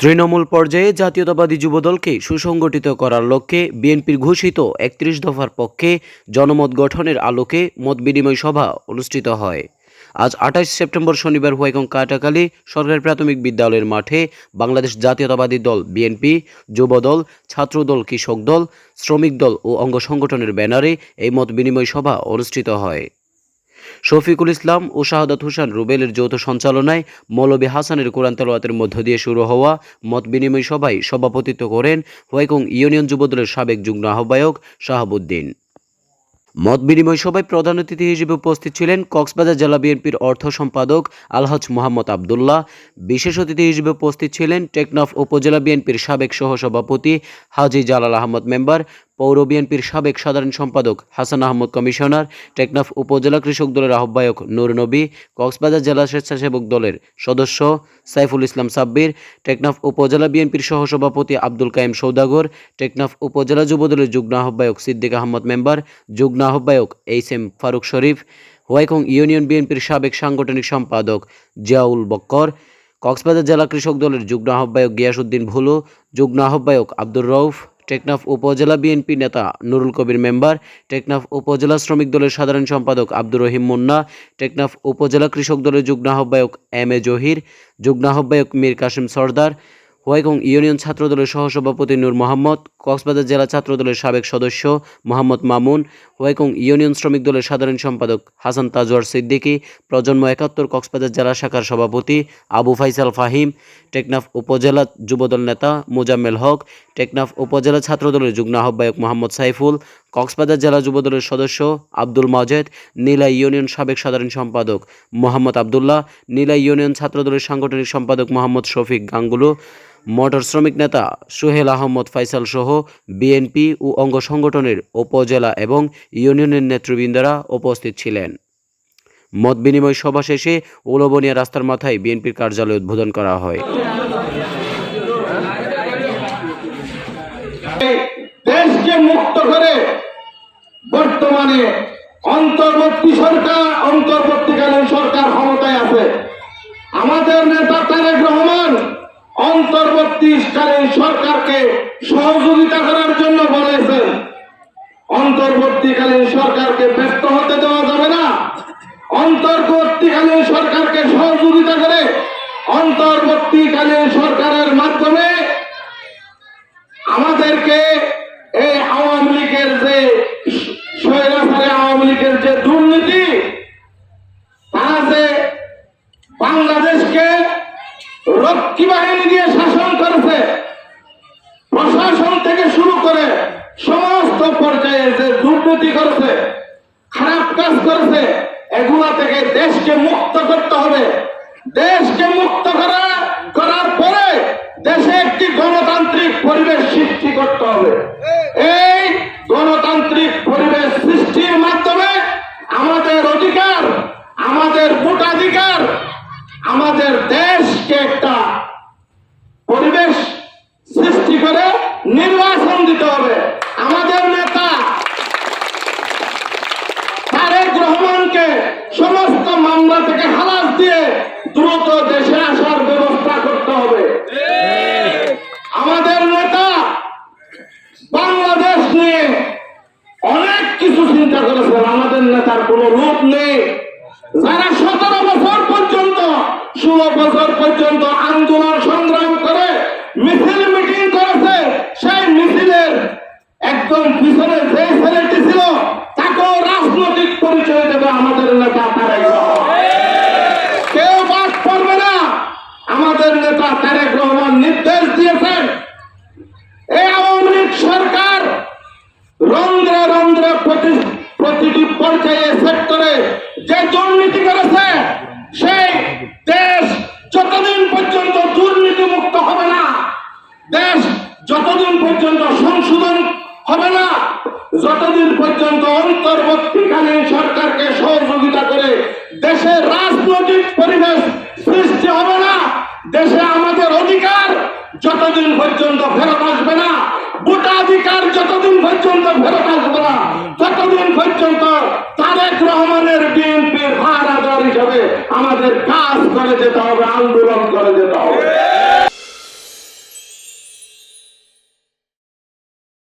তৃণমূল পর্যায়ে জাতীয়তাবাদী যুবদলকে সুসংগঠিত করার লক্ষ্যে বিএনপির ঘোষিত একত্রিশ দফার পক্ষে জনমত গঠনের আলোকে মত বিনিময় সভা অনুষ্ঠিত হয়। আজ আঠাশ সেপ্টেম্বর শনিবার হুয়াইকং কাটাকালী সরকারি প্রাথমিক বিদ্যালয়ের মাঠে বাংলাদেশ জাতীয়তাবাদী দল বিএনপি, যুবদল, ছাত্রদল, কৃষক দল, শ্রমিক দল ও অঙ্গ সংগঠনের ব্যানারে এই মত বিনিময় সভা অনুষ্ঠিত হয়। শফিকুল ইসলাম ও শাহাদাত হুসান রুবেলের যৌথ সঞ্চালনায় মৌলবী হাসানের কোরআন তেলাওয়াতের মধ্য দিয়ে শুরু হওয়া মত বিনিময় সভায় সভাপতিত্ব করেন হোয়াইকং ইউনিয়ন যুবদলের সাবেক যুগ্ম আহ্বায়ক শাহাবুদ্দিন। মত বিনিময় সভায় প্রধান অতিথি হিসেবে উপস্থিত ছিলেন কক্সবাজার জেলা বিএনপির অর্থ সম্পাদক আলহাজ মোহাম্মদ আবদুল্লাহ। বিশেষ অতিথি হিসেবে উপস্থিত ছিলেন টেকনাফ উপজেলা বিএনপির সাবেক সহসভাপতি হাজি জালাল আহমদ মেম্বার পৌর বিএনপির সাবেক সাধারণ সম্পাদক হাসান আহমদ কমিশনার, টেকনাফ উপজেলা কৃষক দলের আহ্বায়ক নূর নবী, কক্সবাজার জেলা স্বেচ্ছাসেবক দলের সদস্য সাইফুল ইসলাম সাব্বির, টেকনাফ উপজেলা বিএনপির সহসভাপতি আব্দুল কাইম সৌদাগর, টেকনাফ উপজেলা যুবদলের যুগ্ম আহ্বায়ক সিদ্দিক আহমদ মেম্বার, যুগ্ম আহ্বায়ক H M Faruk Sharif, Whykong union বিএনপির সাবেক সাংগঠনিক সম্পাদক জিয়াউল বক্কর, কক্সবাজার জেলা কৃষক দলের যুগ্ম আহ্বায়ক গিয়াসউদ্দিন ভুলু, যুগ্ম আহ্বায়ক আব্দুর রউফ টেকনাফ উপজেলা বিএনপি নেতা নুরুল কবির মেম্বার, টেকনাফ উপজেলা শ্রমিক দলের সাধারণ সম্পাদক আব্দুর রহিম মুন্না, টেকনাফ উপজেলা কৃষক দলের যুগ্ম আহ্বায়ক এম এ জহির, যুগ্ম আহ্বায়ক মীর কাসিম সর্দার হোয়াইকং ইউনিয়ন ছাত্রদলের সহসভাপতি নূর মোহাম্মদ, কক্সবাজার জেলা ছাত্রদলের সাবেক সদস্য মোহাম্মদ মামুন হোয়াইকং ইউনিয়ন শ্রমিক দলের সাধারণ সম্পাদক হাসান তাজওয়ার সিদ্দিকী, প্রজন্ম একাত্তর কক্সবাজার জেলা শাখার সভাপতি আবু ফাইসাল ফাহিম, টেকনাফ উপজেলা যুবদল নেতা মোজাম্মেল হক, টেকনাফ উপজেলা ছাত্রদলের যুগ্ম আহ্বায়ক মোহাম্মদ সাইফুল কক্সবাজার জেলা যুবদলের সদস্য আব্দুল মাজেদ নীলা ইউনিয়ন সাবেক সাধারণ সম্পাদক মোহাম্মদ আবদুল্লাহ নীলা ইউনিয়ন ছাত্রদলের সাংগঠনিক সম্পাদক মোহাম্মদ শফিক গাঙ্গুলু, মোটর শ্রমিক নেতা সোহেল আহমদ ফাইসাল সহ বিএনপি ও অঙ্গ সংগঠনের উপজেলা এবং ইউনিয়নের নেতৃবৃন্দরা উপস্থিত ছিলেন। মত বিনিময় সভা শেষে উলবনিয়া রাস্তার মাথায় বিএনপির কার্যালয় উদ্বোধন করা হয়। দেশকে মুক্ত করে বর্তমানে অন্তর্বর্তী সরকার, অন্তর্বর্তীকালীন সরকার ক্ষমতায় আছে। আমাদের নেতা তারেক রহমান অন্তর্বর্তীকালীন সরকারকে সহযোগিতা করার জন্য বলেছেন। অন্তর্বর্তীকালীন সরকারকে ব্যস্ত হতে দেওয়া যাবে না। অন্তর্বর্তীকালীন সরকারকে সহযোগিতা করে অন্তর্বর্তীকালীন সরকারের মাধ্যমে লীগের যে দুর্নীতি তারা বাংলাদেশকে রক্ষী বাহিনী দিয়ে শাসন করেছে, প্রশাসন থেকে শুরু করে সমস্ত পর্যায়ে যে দুর্নীতি করেছে, খারাপ কাজ করেছে, এগুলা থেকে দেশকে মুক্ত করতে হবে। দেশকে মুক্ত করা, করার পরে দেশে একটি গণতান্ত্রিক পরিবেশ সৃষ্টি করতে হবে। এই গণতান্ত্রিক পরিবেশ সৃষ্টির মাধ্যমে আমাদের অধিকার আমাদের ভোটাধিকার আমাদের দেশকে একটা পরিবেশ সৃষ্টি করে নির্বাচন দিতে হবে। আমাদের নেতা তারেক রহমানকে সমস্ত মামলা থেকে হালাস দিয়ে দ্রুত দেশে আসার ব্যবস্থা করতে হবে। আমাদের নেতা বাংলাদেশ নিয়ে অনেক কিছু চিন্তা করেছেন। আমাদের নেতার কোনো রূপ নেই। যারা সতেরো বছর পর্যন্ত, ষোলো বছর পর্যন্ত আন্দোলন আমাদের নেতা তারেক রহমান। কেউ বাদ পড়বে না আমাদের নেতা তারেক রহমান নির্দেশ দিয়েছেন এই আওয়ামী লীগ সরকার রন্ধ্রে রন্ধ্রে প্রতি প্রতিটি পর্যায়ে সেক্টরে যে দুর্নীতি করেছে সেই দেশ যতদিন পর্যন্ত দুর্নীতি মুক্ত হবে না দেশ যতদিন পর্যন্ত সংশোধন হবে না যতদিন পর্যন্ত অন্তর্বর্তীকালীন সরকারকে সহযোগিতা করে দেশের রাজনৈতিক পরিবেশ সৃষ্টি হবে না। দেশে আমাদের অধিকার যতদিন পর্যন্ত ফেরত আসবে না, ভোটাধিকার যতদিন পর্যন্ত ফেরত আসবে না, ততদিন পর্যন্ত তারেক রহমানের বিএনপির ভাড়াদার হিসাবে আমাদের কাজ করে যেতে হবে।